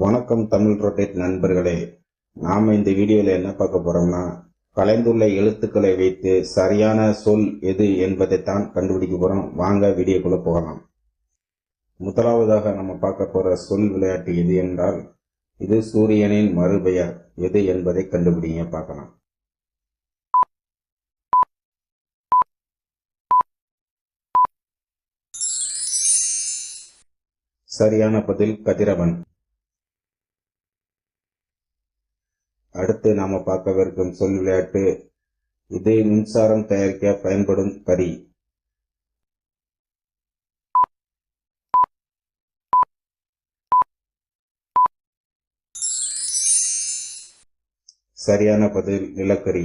வணக்கம் தமிழ் ரொட்டேட் நண்பர்களே. நாம் இந்த வீடியோவில் என்ன பார்க்க போறோம்னா கலைந்துள்ள எழுத்துக்களை வைத்து சரியான சொல் எது என்பதைத்தான் கண்டுபிடிக்க போறோம். வாங்க வீடியோக்குள்ள போகலாம். முதலாவதாக நம்ம பார்க்க போற சொல் விளையாட்டு எது என்றால் இது சூரியனின் மறுபெயர். எது என்பதை கண்டுபிடிங்க பார்க்கலாம். சரியான பதில் கதிரவன். அடுத்து நாம பார்க்கவிருக்கும் சொல் விளையாட்டு இது மின்சாரம் தயாரிக்க பயன்படும் கரி சரியான பதில் நிலக்கரி.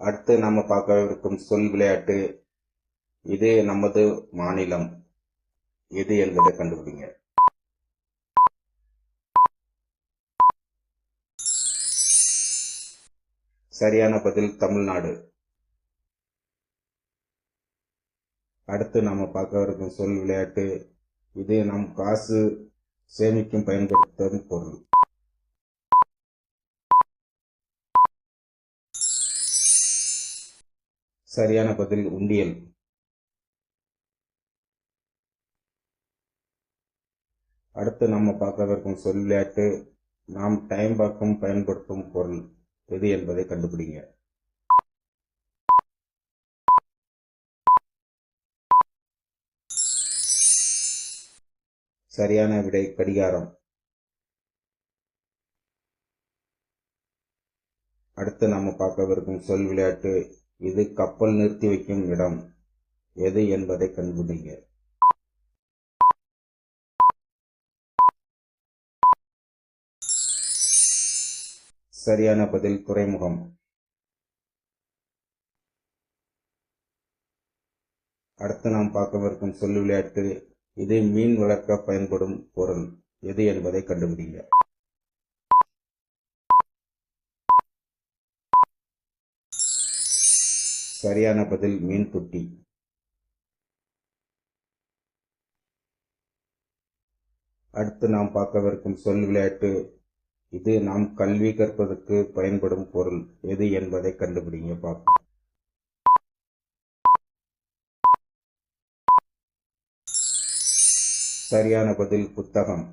அடுத்து நாம பார்க்கவிருக்கும் சொல் விளையாட்டு இது நமது மாநிலம். எது என்பதை கண்டுபிடிங்க. சரியான பதில் தமிழ்நாடு. அடுத்து நாம பார்க்கவிருக்கும் சொல் விளையாட்டு. இது நம் காசு சேமிக்கும் பயன்படுத்தும் பொருள். சரியான பதில் உண்டியல். அடுத்து நம்ம பார்க்கவிருக்கும் சொல் விளையாட்டு. நாம் டைம் பார்க்கும் பயன்படுத்தும் பொருள். எது என்பதை கண்டுபிடிங்க. சரியான விடை கடிகாரம். அடுத்து நாம பார்க்கவிருக்கும் சொல் விளையாட்டு இது கப்பல் நிறுத்தி வைக்கும் இடம். எது என்பதை கண்டுபிடிங்க. சரியான பதில் துறைமுகம். அடுத்து நாம் பார்க்கவிருக்கும் சொல் விளையாட்டு இது மீன் வளர்க்க பயன்படும் பொருள். எது என்பதை கண்டுபிடிங்க. சரியான பதில் மீன் தொட்டி அடுத்து நாம் பார்க்கவிருக்கும் சொல் விளையாட்டு இது நாம் கல்வி கற்பதற்கு பயன்படும் பொருள். எது என்பதை கண்டுபிடிங்க பார்ப்போம். சரியான பதில் புத்தகம்.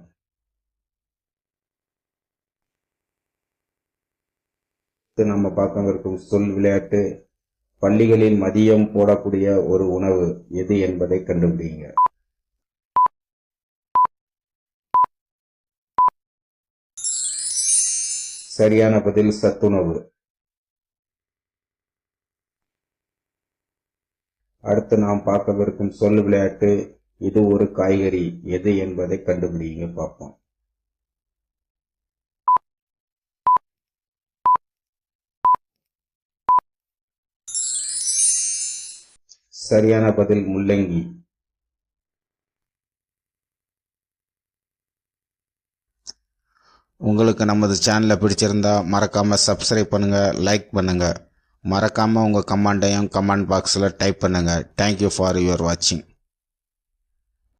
அடுத்து நம்ம பார்க்கவிருக்கும் சொல் விளையாட்டு. பள்ளிகளில் மதியம் போடக்கூடிய ஒரு உணவு எது என்பதை கண்டுபிடிங்க. சரியான பதில் சத்துணவு. அடுத்து நாம் பார்க்கவிருக்கும் சொல் விளையாட்டு இது ஒரு காய்கறி. எது என்பதை கண்டுபிடிங்க பார்ப்போம். சரியான பதில் முள்ளங்கி. உங்களுக்கு நமது சேனலை பிடிச்சிருந்தா மறக்காமல் சப்ஸ்கிரைப் பண்ணுங்கள் லைக் பண்ணுங்கள் மறக்காமல் உங்கள் கமெண்டையும் கமெண்ட் பாக்ஸில் டைப் பண்ணுங்கள் தேங்க்யூ ஃபார் யுவர் வாட்சிங்